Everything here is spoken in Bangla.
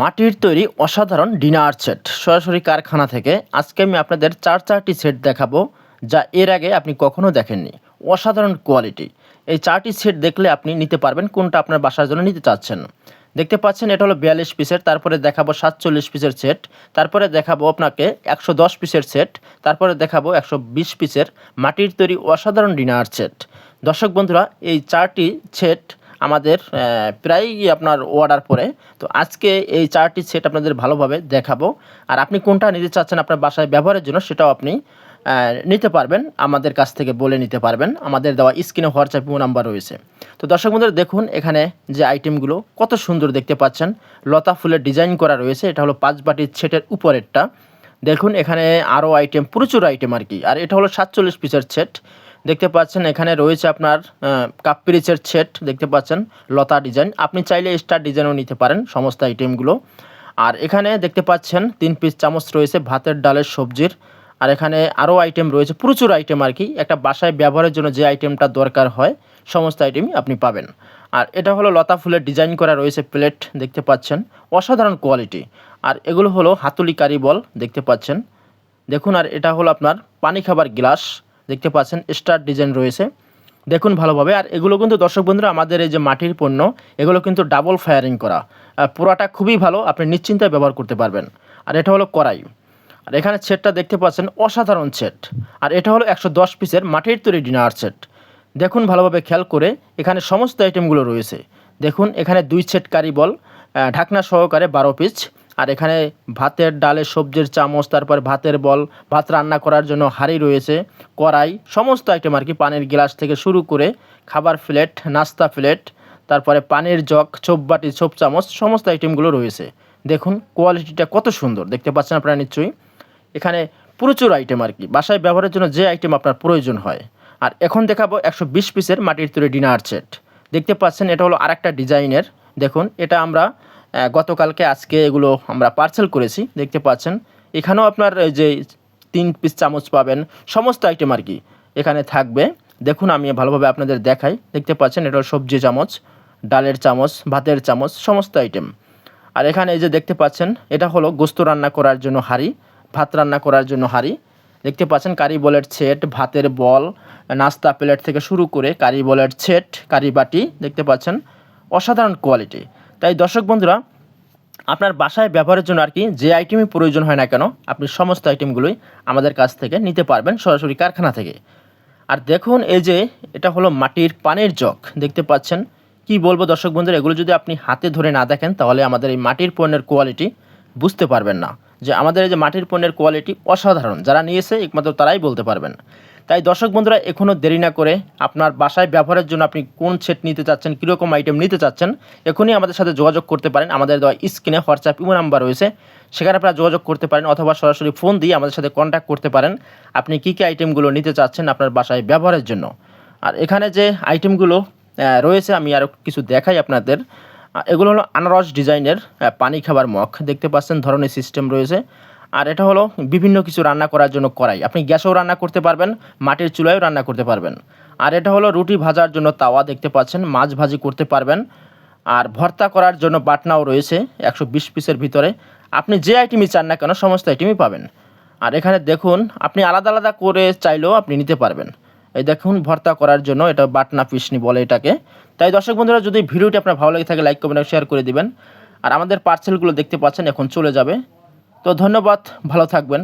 মাটির তৈরি অসাধারণ ডিনার সেট। সরাসরি কারখানা থেকে আজকে আমি আপনাদের চার চারটি সেট দেখাবো, যা এর আগে আপনি কখনো দেখেননি। অসাধারণ কোয়ালিটি। এই চারটি সেট দেখলে আপনি নিতে পারবেন কোনটা আপনার বাসার জন্য নিতে চাচ্ছেন। দেখতে পাচ্ছেন, এটা হলো বিয়াল্লিশ পিসের, তারপরে দেখাবো সাতচল্লিশ পিসের সেট, তারপরে দেখাবো আপনাকে একশো দশ পিসের সেট, তারপরে দেখাবো একশো বিশ পিসের মাটির তৈরি অসাধারণ ডিনার সেট। দর্শক বন্ধুরা, এই চারটি সেট আমাদের প্রায়ই আপনার অর্ডার পরে তো আজকে এই চারটি সেট আপনাদের ভালোভাবে দেখাবো। আর আপনি কোনটা নিতে চাচ্ছেন আপনার বাসায় ব্যবহারের জন্য, সেটাও আপনি নিতে পারবেন, আমাদের কাছ থেকে বলে নিতে পারবেন। আমাদের দেওয়া স্ক্রিনে হোয়াটসঅ্যাপ নাম্বার রয়েছে। তো দর্শক বন্ধুরা, দেখুন এখানে যে আইটেমগুলো কত সুন্দর দেখতে পাচ্ছেন। লতা ফুলের ডিজাইন করা রয়েছে, এটা হলো পাঁচ বাটির সেটের উপরেরটা। দেখুন এখানে আরও আইটেম প্রচুর আইটেম আর কি। আর এটা হলো সাতচল্লিশ পিসের সেট দেখতে পাচ্ছেন, এখানে রয়েছে আপনার কাপ পিরিচের সেট, দেখতে পাচ্ছেন, লতা ডিজাইন। আপনি চাইলে স্টার ডিজাইনও নিতে পারেন, সমস্ত আইটেমগুলো। আর এখানে দেখতে পাচ্ছেন, তিন পিস চামচ রয়েছে ভাতের ডালের সবজির। আর এখানে আরও আইটেম রয়েছে, প্রচুর আইটেম আর কি। একটা বাসায় ব্যবহারের জন্য যে আইটেমটা দরকার হয়, সমস্ত আইটেমই আপনি পাবেন। আর এটা হলো লতা ফুলের ডিজাইন করা রয়েছে প্লেট, দেখতে পাচ্ছেন, অসাধারণ কোয়ালিটি। আর এগুলো হলো হাতুলি কারি বল, দেখতে পাচ্ছেন। দেখুন, আর এটা হলো আপনার পানি খাবার গ্লাস। দেখতে পাচ্ছেন স্টার ডিজাইন রয়েছে। দেখুন ভালোভাবে, আর এগুলো কিন্তু দর্শক বন্ধুরা, আমাদের এই যে মাটির পণ্য, এগুলো কিন্তু ডাবল ফায়ারিং করা। পুরাটা খুবই ভালো, আপনি নিশ্চিন্তায় ব্যবহার করতে পারবেন। আর এটা হলো কড়াই। আর এখানে সেটটা দেখতে পাচ্ছেন, অসাধারণ সেট আর এটা হলো একশো দশ পিসের মাটির তৈরি ডিনার সেট দেখুন ভালোভাবে খেয়াল করে, এখানে সমস্ত আইটেমগুলো রয়েছে। দেখুন, এখানে দুই সেট কারি বল ঢাকনা সহকারে বারো পিস। আর এখানে ভাতের ডালে সবজির চামচ, তারপর ভাতের বল, ভাত রান্না করার জন্য হাঁড়ি রয়েছে, কড়াই, সমস্ত আইটেম আর কি পানির গ্লাস থেকে শুরু করে খাবার প্লেট, নাস্তা প্লেট, তারপরে পানির জগ ছোপ বাটি ছোপ চামচ, সমস্ত আইটেমগুলো রয়েছে। দেখুন কোয়ালিটিটা কত সুন্দর, দেখতে পাচ্ছেন আপনারা নিশ্চয়ই। এখানে প্রচুর আইটেম আর কি, বাসায় ব্যবহারের জন্য যে আইটেম আপনার প্রয়োজন হয়। আর এখন দেখাবো একশো বিশ পিসের মাটির তৈরি ডিনার সেট। দেখতে পাচ্ছেন, এটা হলো আরেকটা ডিজাইনের। দেখুন, এটা আমরা গতকালকে আজকে এগুলো আমরা পার্সেল করেছি, দেখতে পাচ্ছেন। এখানেও আপনার যে তিন পিস চামচ পাবেন, সমস্ত আইটেম আর কি এখানে থাকবে। দেখুন, আমি ভালোভাবে আপনাদের দেখাই। দেখতে পাচ্ছেন, এটা সবজি চামচ, ডালের চামচ, ভাতের চামচ, সমস্ত আইটেম আর এখানে এই যে দেখতে পাচ্ছেন, এটা হলো গোস্ত রান্না করার জন্য হাঁড়ি, ভাত রান্না করার জন্য হাঁড়ি। দেখতে পাচ্ছেন, কারি বলের ছেট, ভাতের বল, নাস্তা প্লেট থেকে শুরু করে কারি বলের ছেট, কারি বাটি, দেখতে পাচ্ছেন। অসাধারণ কোয়ালিটি তাই দর্শক বন্ধুরা, আপনার বাসায় ব্যবহারের জন্য আর কি যে আইটেমই প্রয়োজন হয় না কেন, আপনি সমস্ত আইটেমগুলোই আমাদের কাছ থেকে নিতে পারবেন সরাসরি কারখানা থেকে। আর দেখুন এই যে এটা হলো মাটির পানির জগ, দেখতে পাচ্ছেন? কি বলব দর্শক বন্ধুরা, এগুলো যদি আপনি হাতে ধরে না দেখেন, তাহলে আমাদের এই মাটির পণ্যের কোয়ালিটি বুঝতে পারবেন না। যে আমাদের এই যে মাটির পণ্যের কোয়ালিটি অসাধারণ, যারা নিয়েছে, একমাত্র তারাই বলতে পারবেন। তাই দর্শক বন্ধুরা এখনও দেরি না করে আপনার বাসায় ব্যবহারের জন্য আপনি কোন সেট নিতে চাচ্ছেন, কীরকম আইটেম নিতে চাচ্ছেন, এখনই আমাদের সাথে যোগাযোগ করতে পারেন। আমাদের দেওয়া স্ক্রিনে হোয়াটসঅ্যাপ ইমো নাম্বার রয়েছে। সেখানে আপনারা যোগাযোগ করতে পারেন অথবা সরাসরি ফোন দিয়ে আমাদের সাথে কন্ট্যাক্ট করতে পারেন। আপনি কী কী আইটেমগুলো নিতে চাচ্ছেন আপনার বাসায় ব্যবহারের জন্য। আর এখানে যে আইটেমগুলো রয়েছে, আমি আরও কিছু দেখাই আপনাদের। এগুলো হলো আনারস ডিজাইনের পানি খাবার মগ। দেখতে পাচ্ছেন ধরনের সিস্টেম রয়েছে। আর এটা হলো বিভিন্ন কিছু রান্না করার জন্য কড়াই। আপনি গ্যাসেও রান্না করতে পারবেন, মাটির চুলায়ও রান্না করতে পারবেন। আর এটা হলো রুটি ভাজার জন্য তাওয়া দেখতে পাচ্ছেন, মাছ ভাজি করতে পারবেন। আর ভর্তা করার জন্য বাটনাও রয়েছে একশো বিশ পিসের ভিতরে। আপনি যে আইটেমই চান না কেন, সমস্ত আইটেমই পাবেন। আর এখানে দেখুন, আপনি আলাদা আলাদা করে চাইলেও আপনি নিতে পারবেন। এই দেখুন, ভর্তা করার জন্য এটা বাটনা পিসনি বলে এটাকে। তাই দর্শক বন্ধুরা, যদি ভিডিওটি আপনার ভালো লাগে থাকে, লাইক, কমেন্ট, শেয়ার করে দিবেন। আর আমাদের পার্সেলগুলো দেখতে পাচ্ছেন, এখন চলে যাবে। তো ধন্যবাদ ভালো থাকবেন।